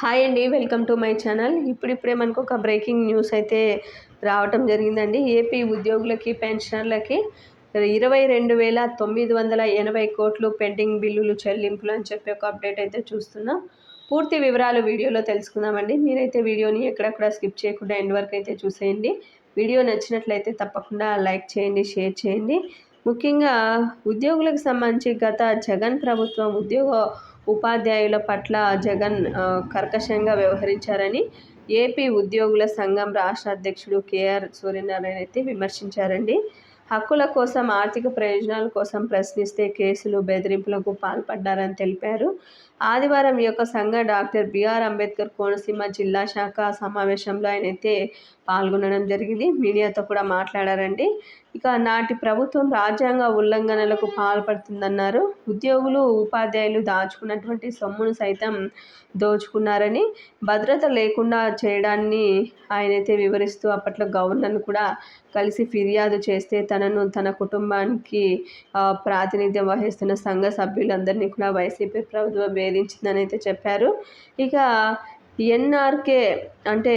Hi అండి welcome to my channel. ఇప్పుడిప్పుడే మనకు ఒక బ్రేకింగ్ న్యూస్ అయితే రావటం జరిగిందండి. ఏపీ ఉద్యోగులకి పెన్షనర్లకి ఇరవై రెండు వేల తొమ్మిది వందల ఎనభై కోట్లు పెండింగ్ బిల్లులు చెల్లింపులు అని చెప్పి ఒక అప్డేట్ అయితే చూస్తున్నాం. పూర్తి వివరాలు వీడియోలో తెలుసుకుందామండి. మీరైతే వీడియోని ఎక్కడెక్కడ స్కిప్ చేయకుండా ఎండ్ వరకు అయితే చూసేయండి. వీడియో నచ్చినట్లయితే తప్పకుండా లైక్ చేయండి షేర్ చేయండి. ముఖ్యంగా ఉద్యోగులకు సంబంధించి గత జగన్ ప్రభుత్వం ఉద్యోగ ఉపాధ్యాయుల పట్ల జగన్ కర్కశంగా వ్యవహరించారని ఏపీ ఉద్యోగుల సంఘం రాష్ట్ర అధ్యక్షుడు కేఆర్ సూర్యనారాయణ అయితే విమర్శించారండి. హక్కుల కోసం ఆర్థిక ప్రయోజనాల కోసం ప్రశ్నిస్తే కేసులు బెదిరింపులకు పాల్పడ్డారని తెలిపారు. ఆదివారం ఈ యొక్క సంఘ డాక్టర్ బిఆర్ అంబేద్కర్ కోనసీమ జిల్లా శాఖ సమావేశంలో ఆయన అయితే పాల్గొనడం జరిగింది. మీడియాతో కూడా మాట్లాడారండి. ఇక నాటి ప్రభుత్వం రాజ్యాంగ ఉల్లంఘనలకు పాల్పడుతుందన్నారు. ఉద్యోగులు ఉపాధ్యాయులు దాచుకున్నటువంటి సొమ్మును సైతం దోచుకున్నారని భద్రత లేకుండా చేయడాన్ని ఆయనైతే వివరిస్తూ అప్పట్లో గవర్నర్ను కూడా కలిసి ఫిర్యాదు చేస్తే తనను తన కుటుంబానికి ప్రాతినిధ్యం వహిస్తున్న సంఘ సభ్యులందరినీ కూడా వైసీపీ ప్రభుత్వం వేధించిందని అయితే చెప్పారు. ఇక ఎన్ఆర్కే అంటే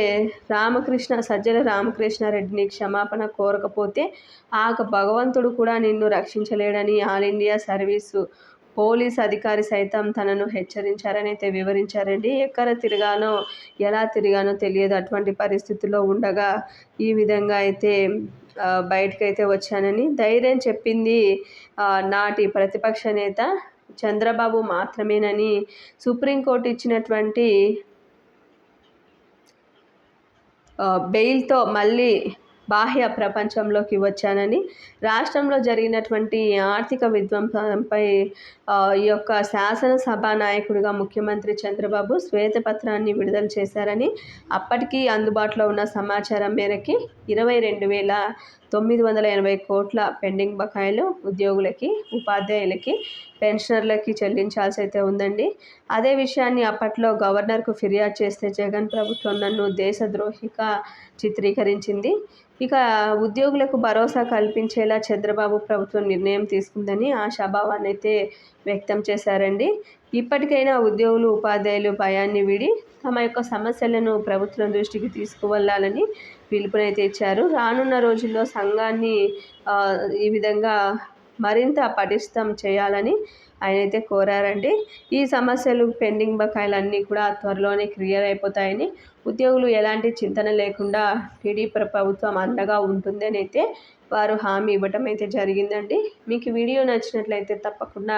రామకృష్ణ సజ్జల రామకృష్ణారెడ్డిని క్షమాపణ కోరకపోతే ఆ భగవంతుడు కూడా నిన్ను రక్షించలేడని ఆల్ ఇండియా సర్వీసు పోలీస్ అధికారి సైతం తనను హెచ్చరించారని అయితే వివరించారండి. ఎక్కడ తిరిగానో ఎలా తిరిగానో తెలియదు. అటువంటి పరిస్థితుల్లో ఉండగా ఈ విధంగా అయితే బయటకైతే వచ్చానని ధైర్యం చెప్పింది నాటి ప్రతిపక్ష నేత చంద్రబాబు మాత్రమేనని సుప్రీంకోర్టు ఇచ్చినటువంటి బెయిల్తో మళ్ళీ బాహ్య ప్రపంచంలోకి వచ్చానని. రాష్ట్రంలో జరిగినటువంటి ఆర్థిక విధ్వంసంపై ఈ యొక్క శాసనసభ నాయకుడిగా ముఖ్యమంత్రి చంద్రబాబు శ్వేతపత్రాన్ని విడుదల చేశారని అప్పటికీ అందుబాటులో ఉన్న సమాచారం మేరకి ఇరవై రెండు వేల తొమ్మిది వందల ఎనభై కోట్ల పెండింగ్ బకాయిలు ఉద్యోగులకి ఉపాధ్యాయులకి పెన్షనర్లకి చెల్లించాల్సి అయితే ఉందండి. అదే విషయాన్ని అప్పట్లో గవర్నర్కు ఫిర్యాదు చేస్తే జగన్ ప్రభుత్వం నన్ను దేశద్రోహిగా చిత్రీకరించింది. ఇక ఉద్యోగులకు భరోసా కల్పించేలా చంద్రబాబు ప్రభుత్వం నిర్ణయం తీసుకుందని ఆశాభావాన్ని అయితే వ్యక్తం చేశారండి. ఇప్పటికైనా ఉద్యోగులు ఉపాధ్యాయులు భయాన్ని విడి తమ యొక్క సమస్యలను ప్రభుత్వం దృష్టికి తీసుకువెళ్ళాలని పిలుపునైతే ఇచ్చారు. రానున్న రోజుల్లో సంఘాన్ని ఈ విధంగా మరింత పటిష్టం చేయాలని ఆయన అయితే కోరారండి. ఈ సమస్యలు పెండింగ్ బకాయిలన్నీ కూడా త్వరలోనే క్లియర్ అయిపోతాయని ఉద్యోగులు ఎలాంటి చింతన లేకుండా టీడీపీ ప్రభుత్వం అండగా ఉంటుందని అయితే వారు హామీ ఇవ్వటం అయితే జరిగిందండి. మీకు వీడియో నచ్చినట్లయితే తప్పకుండా